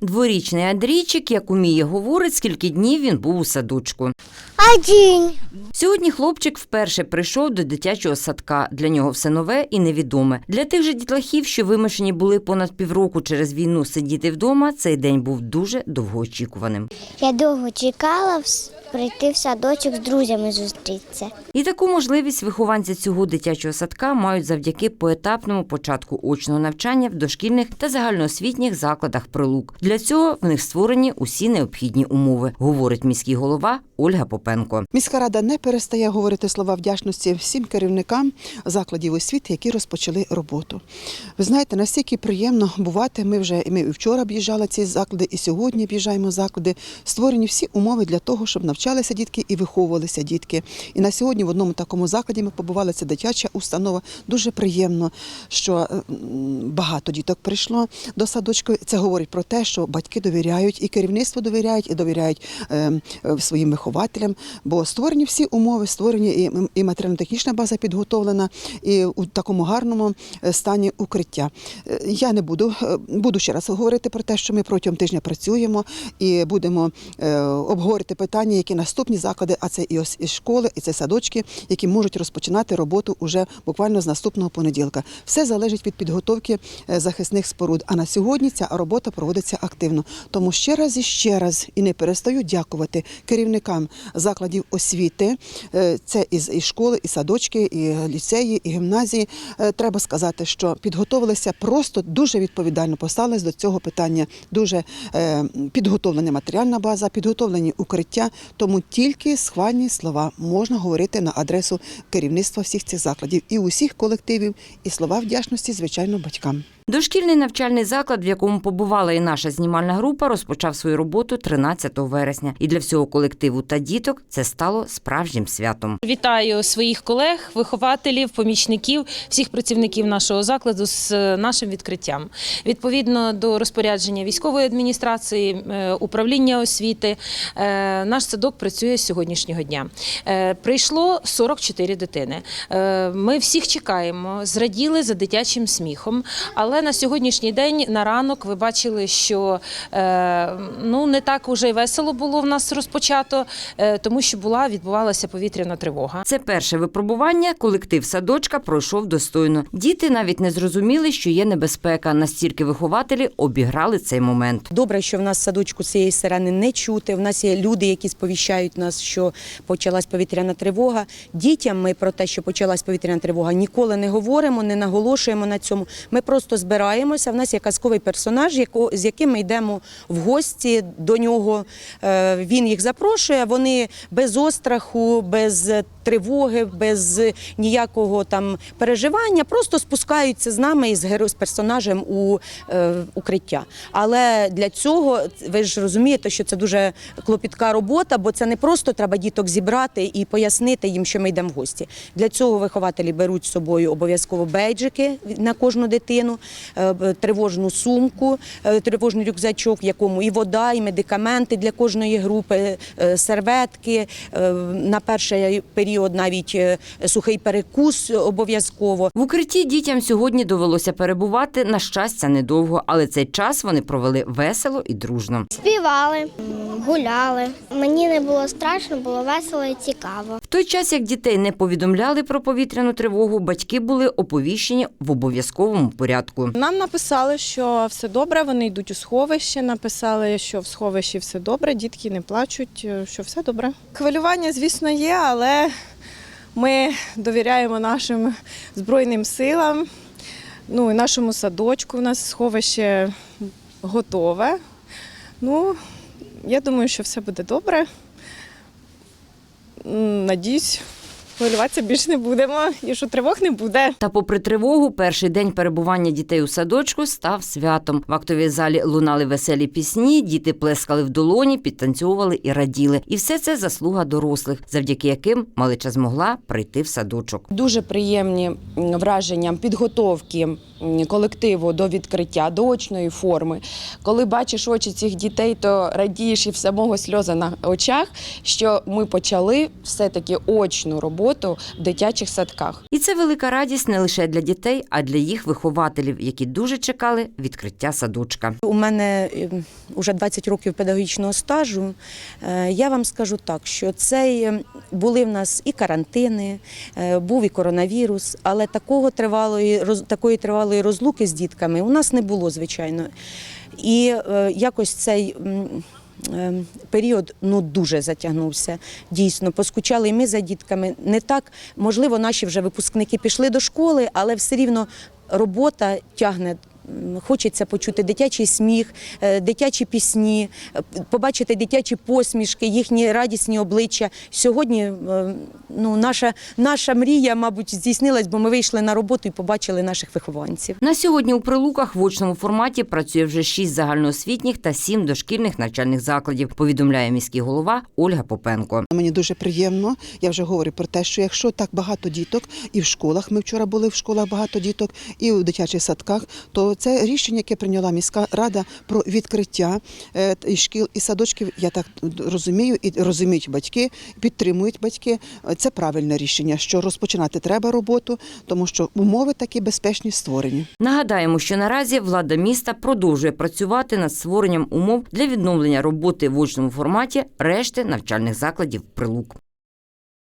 Дворічний Андрійчик, як уміє, говорить, скільки днів він був у садочку. Один. Сьогодні хлопчик вперше прийшов до дитячого садка. Для нього все нове і невідоме. Для тих же дітлахів, що вимушені були понад півроку через війну сидіти вдома, цей день був дуже довгоочікуваним. Я довго чекала прийти в садочок з друзями зустрітися. І таку можливість вихованці цього дитячого садка мають завдяки поетапному початку очного навчання в дошкільних та загальноосвітніх закладах прилук. Для цього в них створені усі необхідні умови, говорить міський голова Ольга Попенко. Міська рада не перестає говорити слова вдячності всім керівникам закладів освіти, які розпочали роботу. Ви знаєте, настільки приємно бувати. Ми вже ми і вчора об'їжджали ці заклади, і сьогодні об'їжджаємо заклади. Створені всі умови для того, щоб навчалися дітки і виховувалися дітки. І на сьогодні в одному такому закладі ми побували. Це дитяча установа. Дуже приємно, що багато діток прийшло до садочку. Це говорить про те, що батьки довіряють, і керівництво довіряють, і довіряють е, е, своїм вихователям. Бо створені всі умови, створені і, матеріально-технічна база підготовлена, і у такому гарному е, стані укриття. Е, Я не буду буду ще раз говорити про те, що ми протягом тижня працюємо і будемо обговорити питання, які наступні заклади, а це і ос- і школи, і це садочки, які можуть розпочинати роботу уже буквально з наступного понеділка. Все залежить від підготовки захисних споруд. А на сьогодні ця робота проводиться активно. Тому ще раз і ще раз і не перестаю дякувати керівникам закладів освіти. Е, Це і, школи, і садочки, і ліцеї, і гімназії. Е, Треба сказати, що підготовилися просто дуже відповідально поставились до цього питання. Дуже е, підготовлена матеріальна база, підготовлені укриття. Тому тільки схвальні слова можна говорити на адресу керівництва всіх цих закладів і усіх колективів, і слова вдячності, звичайно, батькам. Дошкільний навчальний заклад, в якому побувала і наша знімальна група, розпочав свою роботу 13 вересня. І для всього колективу та діток це стало справжнім святом. Вітаю своїх колег, вихователів, помічників, всіх працівників нашого закладу з е, нашим відкриттям. Відповідно до розпорядження військової адміністрації, е, управління освіти, е, наш садок працює з сьогоднішнього дня. Прийшло 44 дитини. Ми всіх чекаємо, зраділи за дитячим сміхом. Але на сьогоднішній день на ранок ви бачили, що е, ну не так уже й весело було в нас розпочато, е, тому що була відбувалася повітряна тривога. Це перше випробування. Колектив садочка пройшов достойно. Діти навіть не зрозуміли, що є небезпека. Настільки вихователі обіграли цей момент. Добре, що в нас в садочку цієї сирени не чути. В нас є люди, які сповіщають нас, що почалась повітряна тривога. Дітям ми про те, що почалась повітряна тривога, ніколи не говоримо, не наголошуємо на цьому. Ми просто збираємося. В нас є казковий персонаж, з яким ми йдемо в гості до нього. Е, Він їх запрошує. Вони без остраху, без тривоги, без ніякого там переживання, просто спускаються з нами і з персонажем у е, укриття. Але для цього ви ж розумієте, що це дуже клопітка робота, бо це не просто треба діток зібрати і пояснити їм, що ми йдемо в гості. Для цього вихователі беруть з собою обов'язково бейджики на кожну дитину, е, тривожну сумку, е, тривожний рюкзачок, в якому і вода, і медикаменти для кожної групи, е, серветки. На перший період навіть е, сухий перекус обов'язково. В укритті дітям сьогодні довелося перебувати на щастя недовго, але цей час вони провели весело і дружно. Співали, гуляли. Мені не було страшно, було весело і цікаво. В той час, як дітей не повідомляли про повітряну тривогу, батьки були оповіщені в обов'язковому порядку. Нам написали, що все добре, вони йдуть у сховище. Написали, що в сховищі все добре, дітки не плачуть, е, що все добре. Хвилювання, звісно, є, але ми довіряємо нашим збройним силам. Ну і нашому садочку. У нас сховище готове. Ну, я думаю, що все буде добре. Надіюсь, хвилюватися більше не будемо і що тривог не буде. Та, попри тривогу, перший день перебування дітей у садочку став святом. В актовій залі лунали веселі пісні, діти плескали в долоні, підтанцьовували і раділи. І все це заслуга дорослих, завдяки яким малича змогла прийти в садочок. Дуже приємні враження підготовки колективу до відкриття, до очної форми. Коли бачиш очі цих дітей, то радієш і в самого сльози на очах, що ми почали все-таки очну роботу в дитячих садках. І це велика радість не лише для дітей, а для їх вихователів, які дуже чекали відкриття садочка. У мене вже 20 років педагогічного стажу. Е, Я вам скажу так, що це е, були в нас і карантини, е, був і коронавірус, але такого тривалої роз- такої тривалої розлуки з дітками у нас не було, звичайно. І е, якось цей. е, Період ну дуже затягнувся. Дійсно, поскучали і ми за дітками. Не так, можливо, наші вже випускники пішли до школи, але все рівно робота тягне. Хочеться почути дитячий сміх, е, дитячі пісні, е, побачити дитячі посмішки, їхні радісні обличчя. Сьогодні е, ну, наша, наша мрія, мабуть, здійснилась, бо ми вийшли на роботу і побачили наших вихованців. На сьогодні у прилуках в очному форматі працює вже шість загальноосвітніх та сім дошкільних навчальних закладів. Повідомляє міський голова Ольга Попенко. Мені дуже приємно. Я вже говорю про те, що якщо так багато діток, і в школах ми вчора були в школах багато діток, і у дитячих садках, то це рішення, яке прийняла міська рада про відкриття е, і шкіл і садочків. Я так розумію, і розуміють батьки, підтримують батьки. Це правильне рішення, що розпочинати треба роботу, тому що умови такі безпечні створені. Нагадаємо, що наразі влада міста продовжує працювати над створенням умов для відновлення роботи в очному форматі решти навчальних закладів прилук.